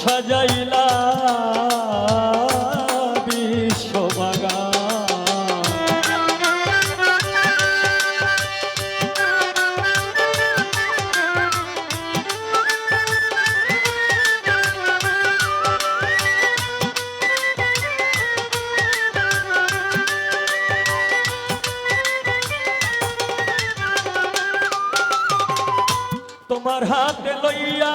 সাজাইলা তোমার হাতে লইয়া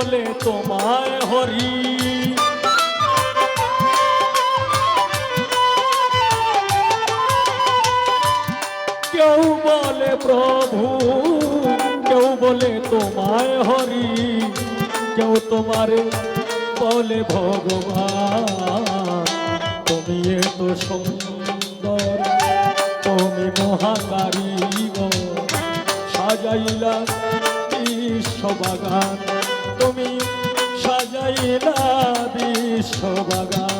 বলে তোমায় হরি। কেউ বলে প্রভু, কেউ বলে তোমায় হরি। কেউ তোমারে বলে ভগবান। তুমি এত সুন্দর, তুমি মহাকারী সাজাইলা বিশ্ববাগান সাজাইলা বিশ্ববাগান।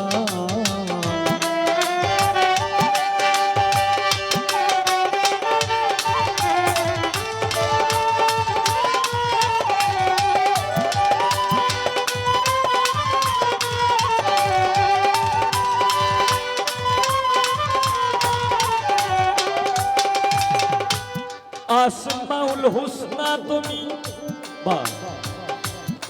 আসমাউল হুসনা তুমি বা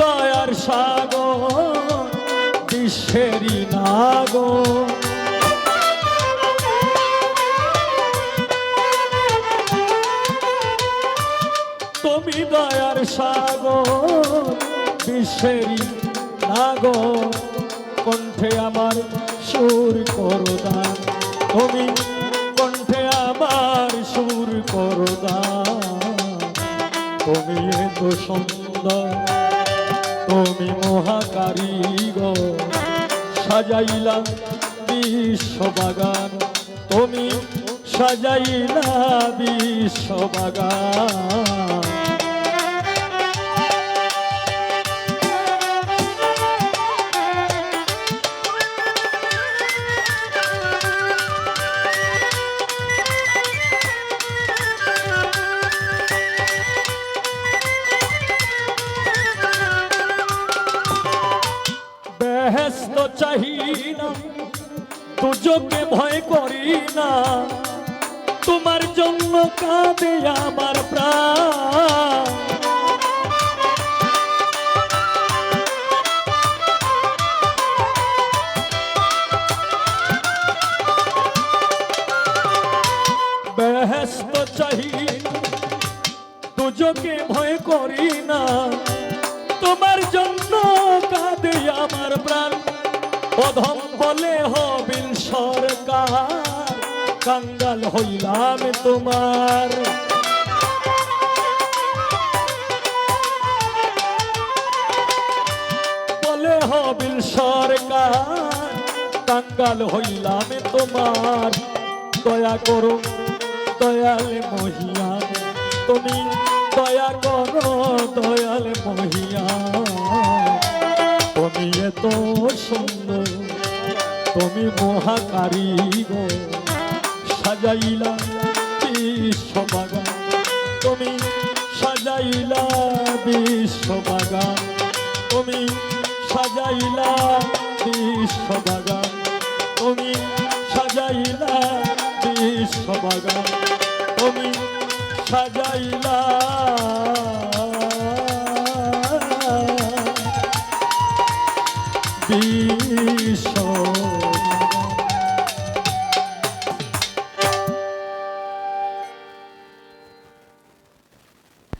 দয়ার সাগর, বিশ্বেরই নাগো তুমি দয়ার সাগর, বিশ্বেরই নাগো কণ্ঠে আমার সুর করদান তুমি কণ্ঠে আমার সুর করদান তুমি এত সুন্দর। তুমি মহাকারিগ সাজাইলা বিশ্ববাগান। তুমি সাজাইলা বিশ্ববাগান। চাহি না দুযোগে ভয় করি না তোমার জন্য কাঁদে আমার প্রাণ। বেহেস্ত চাহি দুযোগে ভয় করি না তোমার জন্য হবিল সরকার, কাঙ্গাল হইলাম তোমার। বলে হবিল সরকার, কাঙ্গাল হইলাম তোমার। দয়া করো দয়াল মহিয়ান তুমি দয়া করো। তুমি মহাকারী গো। সাজাইলা বিশ্ববাগান। তুমি সাজাইলা বিশ্ববাগান। তুমি সাজাইলা বিশ্ববাগান। তুমি সাজাইলা বিশ্ববাগান। তুমি সাজাইলা বিশ্ব